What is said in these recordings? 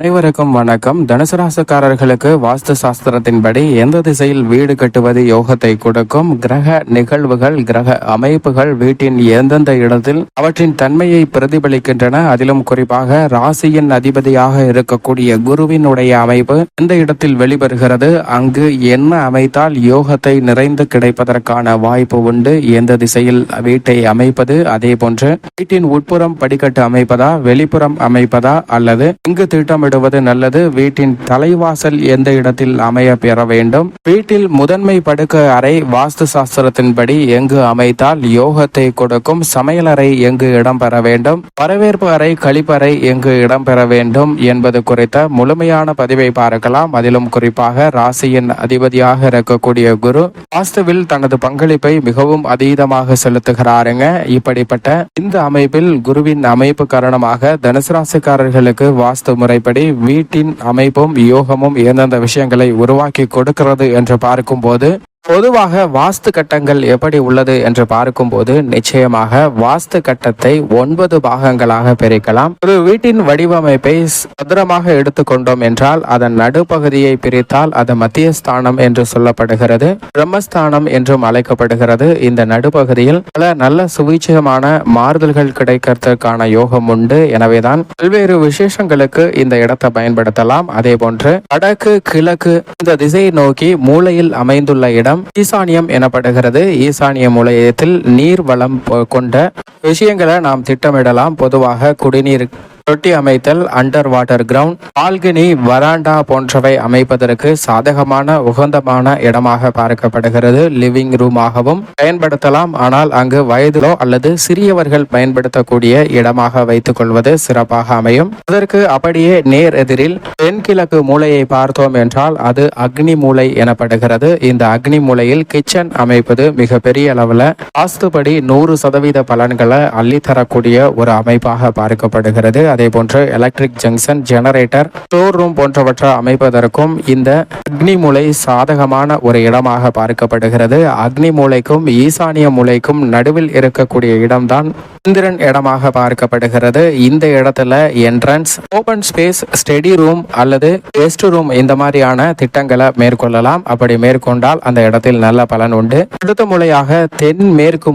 அனைவருக்கும் வணக்கம். தனுசுராசக்காரர்களுக்கு வாஸ்து சாஸ்திரத்தின்படி எந்த திசையில் வீடு கட்டுவது யோகத்தை கொடுக்கும்? கிரக நிகழ்வுகள் கிரக அமைப்புகள் வீட்டின் எந்தெந்த இடத்தில் அவற்றின் தன்மையை பிரதிபலிக்கின்றன? அதிலும் குறிப்பாக ராசியின் அதிபதியாக இருக்கக்கூடிய குருவினுடைய அமைப்பு எந்த இடத்தில் வெளிவருகிறது? அங்கு என்ன அமைத்தால் யோகத்தை நிறைந்து கிடைப்பதற்கான வாய்ப்பு உண்டு? எந்த திசையில் வீட்டை அமைப்பது? அதே போன்று வீட்டின் உட்புறம் படிக்கட்டு அமைப்பதா? வெளிப்புறம் அமைப்பதா? அல்லது இங்கு திட்டமிடுவது நல்லது. வீட்டின் தலைவாசல் எந்த இடத்தில் அமைய பெற வேண்டும்? வீட்டில் முதன்மை படுக்க அறை வாஸ்து சாஸ்திரத்தின்படி எங்கு அமைத்தால் யோகத்தை கொடுக்கும்? சமையலறை எங்கு இடம்பெற வேண்டும்? வரவேற்பு அறை கழிப்பறை எங்கு இடம்பெற வேண்டும் என்பது குறித்த முழுமையான பதிவை பார்க்கலாம். அதிலும் குறிப்பாக ராசியின் அதிபதியாக இருக்கக்கூடிய குரு வாஸ்துவில் தனது பங்களிப்பை மிகவும் அதீதமாக செலுத்துகிறாருங்க. இப்படிப்பட்ட இந்த அமைப்பில் குருவின் அமைப்பு காரணமாக தனுசு ராசிக்காரர்களுக்கு வாஸ்து முறைப்படி வீட்டின் அமைப்பும் யோகமும் எந்தெந்த விஷயங்களை உருவாக்கி கொடுக்கிறது என்று பார்க்கும்போது பொதுவாக வாஸ்து கட்டங்கள் எப்படி உள்ளது என்று பார்க்கும்போது நிச்சயமாக வாஸ்து கட்டத்தை ஒன்பது பாகங்களாக பிரிக்கலாம். ஒரு வீட்டின் வடிவமைப்பை பத்திரமாக எடுத்துக்கொண்டோம் என்றால் அதன் நடுப்பகுதியை பிரித்தால் அது மத்தியஸ்தானம் என்று சொல்லப்படுகிறது. பிரம்மஸ்தானம் என்றும் அழைக்கப்படுகிறது. இந்த நடுப்பகுதியில் பல நல்ல சுவீட்சமான மாறுதல்கள் கிடைக்கிறதுக்கான யோகம் உண்டு. எனவேதான் பல்வேறு விசேஷங்களுக்கு இந்த இடத்தை பயன்படுத்தலாம். அதே போன்று வடக்கு கிழக்கு இந்த திசையை நோக்கி மூளையில் அமைந்துள்ள இடம் ஈசானியம் எனப்படுகிறது. ஈசானிய முலையத்தில் நீர் வளம் கொண்ட விஷயங்களை நாம் திட்டமிடலாம். பொதுவாக குடிநீர் தொட்டி அமைத்தல் under water ground balcony veranda போன்றவை அமைப்பதற்கு சாதகமான உகந்தமான இடமாக பார்க்கப்படுகிறது. லிவிங் ரூமாகவும் பயன்படுத்தலாம். ஆனால் அங்கு வயதிலோ அல்லது சிறியவர்கள் பயன்படுத்தக்கூடிய இடமாக வைத்துக் கொள்வது சிறப்பாக அமையும். அதற்கு அப்படியே நேர் எதிரில் தென்கிழக்கு மூலையை பார்த்தோம் என்றால் அது அக்னி மூலை எனப்படுகிறது. இந்த அக்னி மூலையில் கிச்சன் அமைப்பது மிக பெரிய அளவில் வாஸ்துபடி நூறு சதவீத பலன்களை அள்ளித்தரக்கூடிய ஒரு அமைப்பாக பார்க்கப்படுகிறது. அதே போன்று electric junction generator store room போன்றவற்றை அமைப்பதற்கும் இந்த அக்னி மூலை சாதகமான ஒரு இடமாக பார்க்கப்படுகிறது. அக்னி மூலைக்கும் ஈசானிய மூலைக்கும் நடுவில் இருக்கக்கூடிய இடம்தான் இந்திரன் இடமாக பார்க்கப்படுகிறது. இந்த இடத்துல entrance open space study room அல்லது கெஸ்ட் ரூம் இந்த மாதிரியான திட்டங்களை மேற்கொள்ளலாம். அப்படி மேற்கொண்டால் அந்த இடத்தில் நல்ல பலன் உண்டு. அடுத்த மூலையாக தென் மேற்கு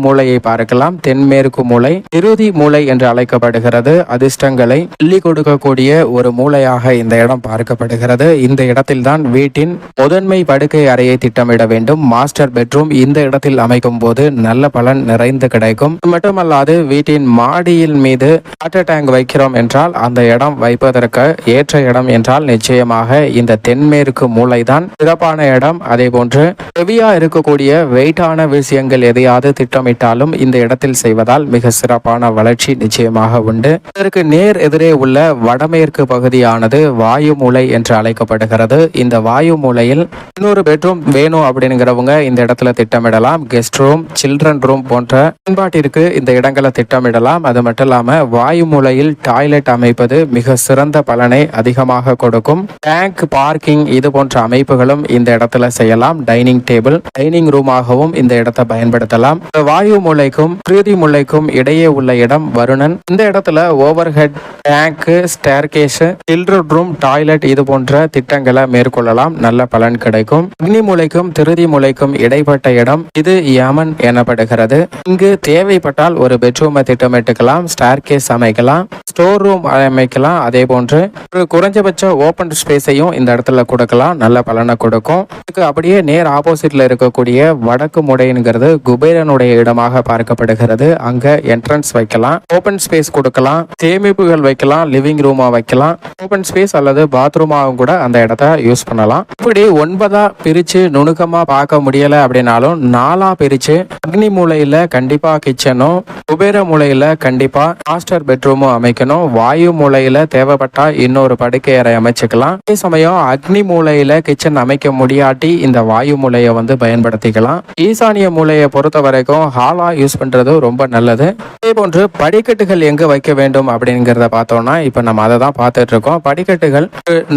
பார்க்கலாம். தென்மேற்கு மூளை இறுதி மூளை என்று அழைக்கப்படுகிறது. அதிர்ஷ்டங்களை அள்ளி கொடுக்கக்கூடிய ஒரு மூலையாக இந்த இடம் பார்க்கப்படுகிறது. இந்த இடத்தில் தான் வீட்டின் முதன்மை படுக்கை அறையை திட்டமிட வேண்டும். மாஸ்டர் பெட்ரூம் இந்த இடத்தில் அமைக்கும் போது நல்ல பலன் நிறைந்து கிடைக்கும். மட்டுமல்லாது வீட்டின் மாடியில் மீது வாட்டர் டேங்க் வைக்கிறோம் என்றால் அந்த இடம் வைப்பதற்கு ஏற்ற இடம் என்றால் நிச்சயமாக இந்த தென்மேற்கு மூளைதான் சிறப்பான இடம். அதே போன்று ஹெவியா இருக்கக்கூடிய வெயிட்டான விஷயங்கள் எதையாவது திட்டமிட்டாலும் இந்த இடத்தில் செய்வதால் மிக சிறப்பான வளர்ச்சி நிச்சயமாக உண்டு. இதற்கு நேர் எதிரே உள்ள வடமேற்கு பகுதியானது வாயு மூலை என்று அழைக்கப்படுகிறது. இந்த வாயு மூலையில் இன்னொரு பெட்ரூம் வேணும் அப்படிங்கிறவங்க இந்த இடத்துல திட்டமிடலாம். கெஸ்ட் ரூம் சில்ட்ரன் ரூம் போன்ற பயன்பாட்டிற்கு இந்த இடங்களை திட்டமிடலாம். அது மட்டும் இல்லாம வாயு மூலையில் டாய்லெட் அமைப்பது மிக சிறந்த பலனை அதிகமாக கொடுக்கும். டேங்க் பார்க்கிங் இது போன்ற அமைப்புகளும் இந்த இடத்துல செய்யலாம். டைனிங் டேபிள் டைனிங் ரூமாகவும் இந்த இடத்தை பயன்படுத்தலாம். வாயு மூளைக்கும் பிரீதி மூளைக்கும் இடையே உள்ள இடம் வருணன். இந்த இடத்துல over head tank staircase children room toilet இது போன்ற திட்டங்களை மேற்கொள்ளலாம். நல்ல பலன் கிடைக்கும். அக்னி மூளைக்கும் திருதி மூளைக்கும் இடைப்பட்ட இடம். இது யமன் எனப்படுகிறது. இங்கு தேவைப்பட்டால் ஒரு பெட்ரூம் திட்டமிட்டுக்கலாம் ஸ்டேர்கேஸ் அமைக்கலாம் ஸ்டோர் ரூம் அமைக்கலாம் அதே போன்று ஒரு குறைஞ்சபட்ச ஓப்பன் ஸ்பேஸையும் இந்த இடத்துல கொடுக்கலாம் நல்ல பலனை கொடுக்கும். இதுக்கு அப்படியே நேர் ஆப்போசிட்ல இருக்கக்கூடிய வடக்கு முடைங்கிறது குபேரனுடைய இடமாக பார்க்கப்படுகிறது. அங்க என்ட்ரன்ஸ் வைக்கலாம் ஓப்பன் ஸ்பேஸ் கொடுக்கலாம் சேமிப்புகள் வைக்கலாம் லிவிங் ரூமா வைக்கலாம். ஓப்பன் ஸ்பேஸ் அல்லது பாத்ரூமாவும் கூட அந்த இடத்த யூஸ் பண்ணலாம். இப்படி ஒன்பதா பிரிச்சு நுணுக்கமா பார்க்க முடியல அப்படின்னாலும் நாலா பிரிச்சு அக்னி மூலையில கண்டிப்பா கிச்சனும் குபேர மூலையில் கண்டிப்பா மாஸ்டர் பெட்ரூமும் அமைக்கணும். வாயு மூலையில் தேவைப்பட்டா இன்னொரு படுக்கை அறை அமைச்சுக்கலாம். அதே சமயம் அக்னி மூலையில் கிச்சன் அமைக்க முடியாட்டி இந்த வாயு மூலையை வந்து பயன்படுத்திக்கலாம். ஈசானிய மூலையை பொறுத்த வரைக்கும் ஹாலா யூஸ் பண்றது ரொம்ப நல்லது. அதே போன்று படிக்கட்டுகள் எங்க வைக்க வேண்டும் அப்படிங்கிறத பார்த்தோம்னா இப்போ நம்ம அதை தான் பார்த்துட்டு இருக்கோம். படிக்கட்டுகள்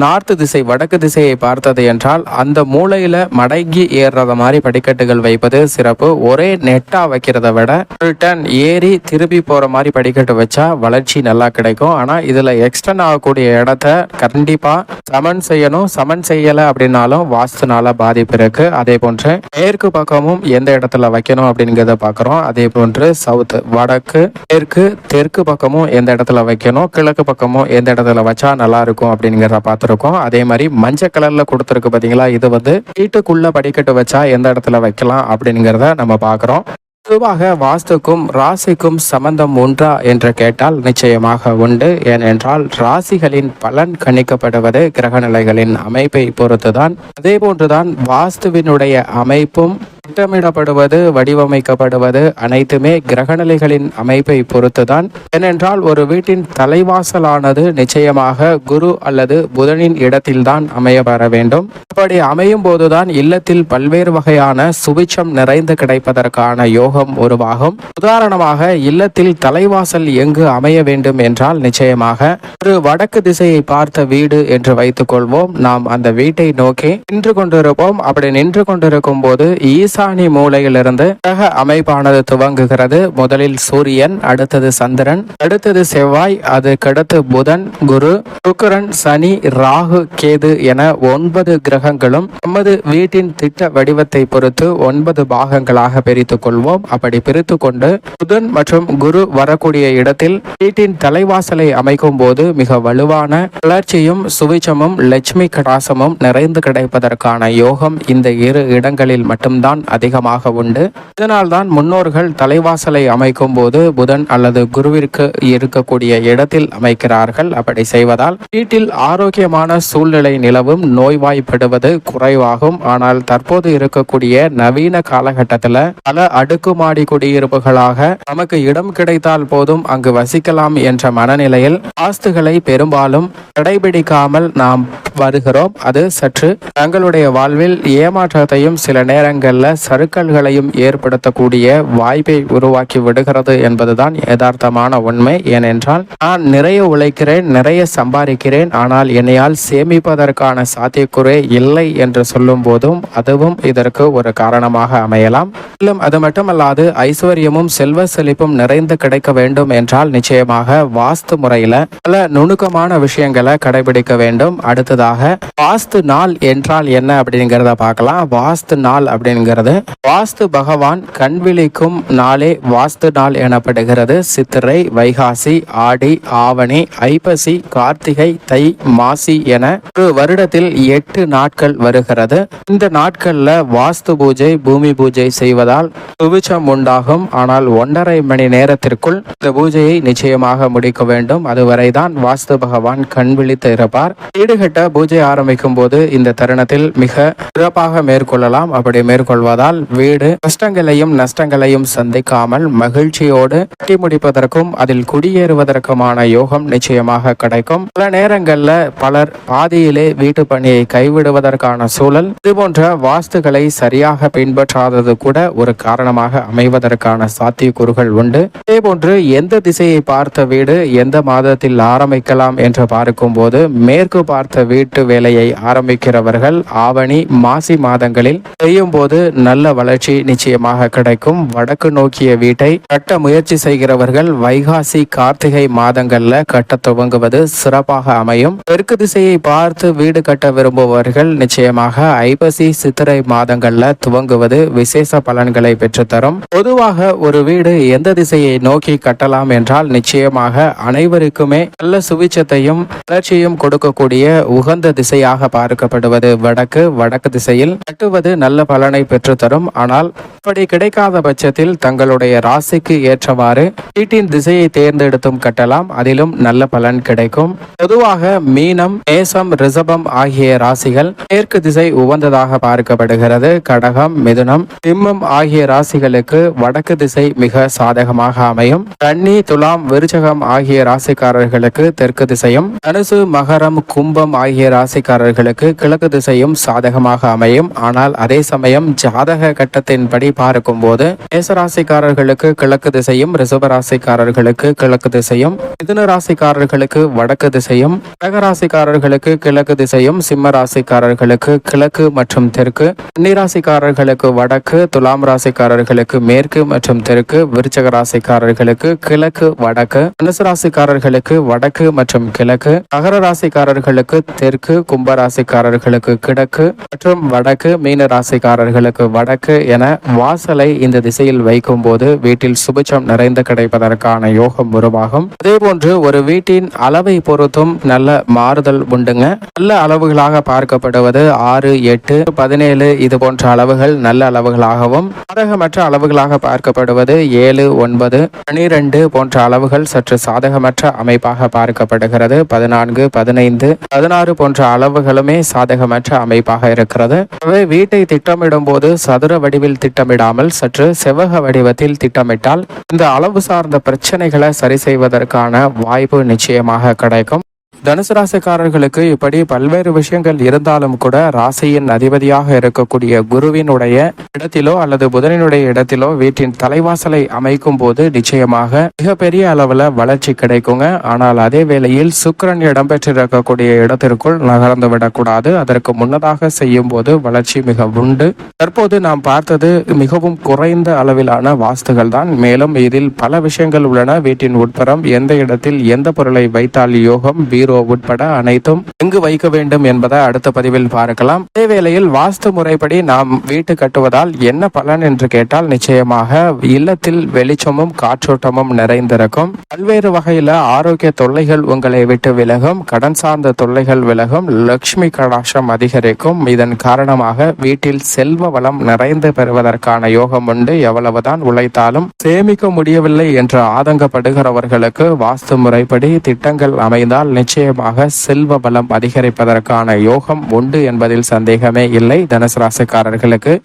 நார்த்து திசை வடக்கு திசையை பார்த்தது என்றால் அந்த மூலையில மடங்கி ஏறுறத மாதிரி படிக்கட்டுகள் வைப்பது சிறப்பு. ஒரே நெட்டா வைக்கிறத விட ரிட்டர்ன் ஏறி திருப்பி திரும்பி போகிற மாதிரி படிக்கட்டு வச்சா வளர்ச்சி நல்லா கிடைக்கும். ஆனால் இதில் எக்ஸ்டெண்ட் ஆகக்கூடிய இடத்த கண்டிப்பாக சமன் செய்யணும். சமன் செய்யலை அப்படின்னாலும் வாஸ்துனால பாதிப்பு இருக்கு. அதே போன்று மேற்கு பக்கமும் எந்த இடத்துல வைக்கணும் அப்படிங்கிறத பார்க்குறோம் அதே போன்று சவுத் வடக்கு மேற்கு தெற்கு பக்கமும் எந்த இடத்துல வைக்கணும். கிழக்கு பக்கமும் எந்த இடத்துல வச்சா நல்லா இருக்கும் அப்படிங்கிறத பார்த்துருக்கோம். அதே மாதிரி மஞ்சள் கலரில் கொடுத்துருக்கு பார்த்தீங்களா இது வந்து வீட்டுக்குள்ள படிக்கட்டு வச்சா எந்த இடத்துல வைக்கலாம் அப்படிங்கிறத நம்ம பார்க்குறோம் பொதுவாக வாஸ்துக்கும் ராசிக்கும் சம்பந்தம் உண்டா என்று கேட்டால் நிச்சயமாக உண்டு. ஏனென்றால் ராசிகளின் பலன் கணிக்கப்படுவது கிரகநிலைகளின் அமைப்பை பொறுத்துதான். அதே போன்றுதான் வாஸ்துவினுடைய அமைப்பும் திட்டமிடப்படுவது வடிவமைக்கப்படுவது அனைத்துமே கிரகநிலைகளின் அமைப்பை பொறுத்துதான். ஏனென்றால் ஒரு வீட்டின் தலைவாசலானது நிச்சயமாக குரு அல்லது புதனின் இடத்தில்தான் அமைய பெற வேண்டும். அப்படி அமையும் போதுதான் இல்லத்தில் பல்வேறு வகையான சுபிச்சம் நிறைந்து கிடைப்பதற்கான யோகம் உருவாகும். உதாரணமாக இல்லத்தில் தலைவாசல் எங்கு அமைய வேண்டும் என்றால் நிச்சயமாக ஒரு வடக்கு திசையை பார்த்த வீடு என்று வைத்துக் கொள்வோம் நாம் அந்த வீட்டை நோக்கி நின்று கொண்டிருப்போம். அப்படி நின்று கொண்டிருக்கும் போது ஈசானி மூலையிலிருந்து கிரக அமைப்பானது துவங்குகிறது. முதலில் சூரியன் அடுத்தது சந்திரன் அடுத்தது செவ்வாய் அதுக்கடுத்து புதன் குரு சுக்கரன் சனி ராகு கேது என ஒன்பது கிரகங்களும் நமது வீட்டின் திட்ட வடிவத்தை பொறுத்து ஒன்பது பாகங்களாக பிரித்துக் கொள்வோம். அப்படி பிரித்து கொண்டு புதன் மற்றும் குரு வரக்கூடிய இடத்தில் வீட்டின் தலைவாசலை அமைக்கும் போது மிக வலுவான வளர்ச்சியும் சுவிச்சமும் லட்சுமி கடாசமும் நிறைந்து கிடைப்பதற்கான யோகம் இந்த இரு இடங்களில் மட்டும்தான் அதிகமாக உண்டு. இதனால்தான் முன்னோர்கள் தலைவாசலை அமைக்கும் போது புதன் அல்லது குருவிற்கு இருக்கக்கூடிய இடத்தில் அமைக்கிறார்கள். அப்படி செய்வதால் வீட்டில் ஆரோக்கியமான சூழ்நிலை நிலவும் நோய்வாய்ப்படுவது குறைவாகும். ஆனால் தற்போது இருக்கக்கூடிய நவீன காலகட்டத்தில் பல அடுக்குமாடி குடியிருப்புகளாக நமக்கு இடம் கிடைத்தால் போதும் அங்கு வசிக்கலாம் என்ற மனநிலையில் ஆஸ்துகளை பெரும்பாலும் கடைபிடிக்காமல் நாம் வருகிறோம். அது சற்று தங்களுடைய வாழ்வில் ஏமாற்றத்தையும் சில நேரங்களில் சறுக்கல்களையும் ஏற்படுத்தக்கூடிய வாய்ப்பை உருவாக்கி விடுகிறது என்பதுதான் யதார்த்தமான உண்மை. ஏனென்றால் நான் நிறைய உழைக்கிறேன் நிறைய சம்பாதிக்கிறேன் ஆனால் என்னையால் சேமிப்பதற்கான சாத்தியக்குறை இல்லை என்று சொல்லும் போதும் அதுவும் இதற்கு ஒரு காரணமாக அமையலாம். மேலும் அது மட்டுமல்லாது ஐஸ்வர்யமும் செல்வ செழிப்பும் நிறைந்து கிடைக்க வேண்டும் என்றால் நிச்சயமாக வாஸ்து முறையில பல நுணுக்கமான விஷயங்களை கடைபிடிக்க வேண்டும். அடுத்ததாக வாஸ்து நாள் என்றால் என்ன அப்படிங்கிறத பார்க்கலாம். வாஸ்து நாள் அப்படிங்கிறது வாஸ்து பகவான் கண் விழிக்கும் நாளே வாஸ்து நாள் எனப்படுகிறது. சித்திரை வைகாசி ஆடி ஆவணி ஐப்பசி கார்த்திகை தை மாசி என ஒரு வருடத்தில் எட்டு நாட்கள் வருகிறது. இந்த நாட்கள்ல வாஸ்து பூஜை பூமி பூஜை செய்வதால் சுபிச்சம் உண்டாகும். ஆனால் ஒன்றரை மணி நேரத்திற்குள் இந்த பூஜையை நிச்சயமாக முடிக்க வேண்டும். அதுவரைதான் வாஸ்து பகவான் கண் விழித்து இருப்பார். வீடுகட்ட பூஜை ஆரம்பிக்கும் போது இந்த தருணத்தில் மிக சிறப்பாக மேற்கொள்ளலாம். அப்படி மேற்கொள்வார். வருவதால் வீடு கஷ்டங்களையும் நஷ்டங்களையும் சந்திக்காமல் மகிழ்ச்சியோடு கட்டி முடிப்பதற்கும் அதில் குடியேறுவதற்குமான யோகம் நிச்சயமாக கிடைக்கும். பல நேரங்களில் பலர் பாதியிலே வீட்டு பணியை கைவிடுவதற்கான சூழல் இதுபோன்ற வாஸ்துகளை சரியாக பின்பற்றாதது கூட ஒரு காரணமாக அமைவதற்கான சாத்தியக்கூறுகள் உண்டு. இதேபோன்று எந்த திசையை பார்த்த வீடு எந்த மாதத்தில் ஆரம்பிக்கலாம் என்று பார்க்கும்போது மேற்கு பார்த்த வீட்டு வேலையை ஆரம்பிக்கிறவர்கள் ஆவணி மாசி மாதங்களில் செய்யும் போது நல்ல வளர்ச்சி நிச்சயமாக கிடைக்கும். வடக்கு நோக்கிய வீட்டை கட்ட முயற்சி செய்கிறவர்கள் வைகாசி கார்த்திகை மாதங்கள்ல கட்ட துவங்குவது சிறப்பாக அமையும். தெற்கு திசையை பார்த்து வீடு கட்ட விரும்புபவர்கள் நிச்சயமாக ஐப்பசி சித்திரை மாதங்கள்ல துவங்குவது விசேஷ பலன்களை பெற்றுத்தரும். பொதுவாக ஒரு வீடு எந்த திசையை நோக்கி கட்டலாம் என்றால் நிச்சயமாக அனைவருக்குமே நல்ல சுவிச்சத்தையும் வளர்ச்சியும் கொடுக்கக்கூடிய உகந்த திசையாக பார்க்கப்படுவது வடக்கு வடக்கு திசையில். கட்டுவது நல்ல பலனை பெற்று பெற்றுத்தரும் ஆனால் அப்படி கிடைக்காத பட்சத்தில் தங்களுடைய ராசிக்கு ஏற்றவாறு வீட்டின் திசையை தேர்ந்தெடுத்தும் கட்டலாம். அதிலும் நல்ல பலன் கிடைக்கும். பொதுவாக மீனம் நேசம் ரிசபம் ஆகிய ராசிகள் மேற்கு திசை உகந்ததாக பார்க்கப்படுகிறது. கடகம் மிதுனம் சிம்மம் ஆகிய ராசிகளுக்கு வடக்கு திசை மிக சாதகமாக அமையும். கன்னி துலாம் விருச்சகம் ஆகிய ராசிக்காரர்களுக்கு தெற்கு திசையும் தனுசு மகரம் கும்பம் ஆகிய ராசிக்காரர்களுக்கு கிழக்கு திசையும் சாதகமாக அமையும். ஆனால் அதே சமயம் ஜா ஜாதக கட்டத்தின்படி பார்க்கும்போது மேசராசிக்காரர்களுக்கு கிழக்கு திசையும் ரிசபராசிக்காரர்களுக்கு கிழக்கு திசையும் மிதுன ராசிக்காரர்களுக்கு வடக்கு திசையும் கடகராசிக்காரர்களுக்கு கிழக்கு திசையும் சிம்ம ராசிக்காரர்களுக்கு கிழக்கு மற்றும் தெற்கு கன்னிராசிக்காரர்களுக்கு வடக்கு துலாம் ராசிக்காரர்களுக்கு மேற்கு மற்றும் தெற்கு விருச்சக ராசிக்காரர்களுக்கு கிழக்கு வடக்கு தனுசு ராசிக்காரர்களுக்கு வடக்கு மற்றும் கிழக்கு அகர ராசிக்காரர்களுக்கு தெற்கு கும்ப ராசிக்காரர்களுக்கு கிழக்கு மற்றும் வடக்கு மீன ராசிக்காரர்களுக்கு வடக்கு என வாசலை இந்த திசையில் வைக்கும் போது வீட்டில் சுபிச்சம் நிறைந்து கிடைப்பதற்கான யோகம் உருவாகும். அதே போன்று ஒரு வீட்டின் அளவை பொறுத்தும் நல்ல மாறுதல் உண்டுங்க. நல்ல அளவுகளாக பார்க்கப்படுவது ஆறு எட்டு பதினேழு இது போன்ற அளவுகள் நல்ல அளவுகளாகவும் சாதகமற்ற அளவுகளாக பார்க்கப்படுவது ஏழு ஒன்பது பனிரெண்டு போன்ற அளவுகள் சற்று சாதகமற்ற அமைப்பாக பார்க்கப்படுகிறது. பதினான்கு பதினைந்து பதினாறு போன்ற அளவுகளுமே சாதகமற்ற அமைப்பாக இருக்கிறது. வீட்டை திட்டமிடும் போது சதுர வடிவில் திட்டமிடாமல் சற்று செவ்வக வடிவத்தில் திட்டமிட்டால் இந்த அளவு சார்ந்த பிரச்சனைகளை சரி செய்வதற்கான வாய்ப்பு நிச்சயமாக கிடைக்கும். தனுசு ராசிக்காரர்களுக்கு இப்படி பல்வேறு விஷயங்கள் இருந்தாலும் கூட ராசியின் அதிபதியாக இருக்கக்கூடிய குருவினுடைய இடத்திலோ அல்லது புதனினுடைய இடத்திலோ வீட்டின் தலைவாசலை அமைக்கும் போது நிச்சயமாக மிகப்பெரிய அளவுல வளர்ச்சி கிடைக்குங்க. ஆனால் அதே வேளையில் சுக்கரன் இடம்பெற்றிருக்கக்கூடிய இடத்திற்குள் நகர்ந்து விடக்கூடாது. அதற்கு முன்னதாக செய்யும் போது வளர்ச்சி மிக உண்டு. தற்போது நாம் பார்த்தது மிகவும் குறைந்த அளவிலான வாஸ்துகள் தான். மேலும் இதில் பல விஷயங்கள் உள்ளன. வீட்டின் உட்புறம் எந்த இடத்தில் எந்த பொருளை வைத்தால் யோகம் பீரோ உட்பட அனைத்தும் எங்கு வைக்க வேண்டும் என்பதை அடுத்த பதிவில் பார்க்கலாம். அதே வேளையில் வாஸ்து முறைப்படி நாம் வீட்டு கட்டுவதால் என்ன பலன் என்று கேட்டால் நிச்சயமாக இல்லத்தில் வெளிச்சமும் காற்றோட்டமும் நிறைந்திருக்கும். பல்வேறு வகையில ஆரோக்கிய தொல்லைகள் உங்களை விட்டு விலகும். கடன் சார்ந்த தொல்லைகள் விலகும். லட்சுமி கடாட்சம் அதிகரிக்கும். இதன் காரணமாக வீட்டில் செல்வ வளம் நிறைந்து பெறுவதற்கான யோகம் உண்டு. எவ்வளவுதான் உழைத்தாலும் சேமிக்க முடியவில்லை என்று ஆதங்கப்படுகிறவர்களுக்கு வாஸ்து முறைப்படி திட்டங்கள் அமைந்தால் நிச்சயமாக செல்வ பலம் அதிகரிப்பதற்கான யோகம் உண்டு என்பதில் சந்தேகமே இல்லை. தனுசு ராசிக்காரர்களுக்கு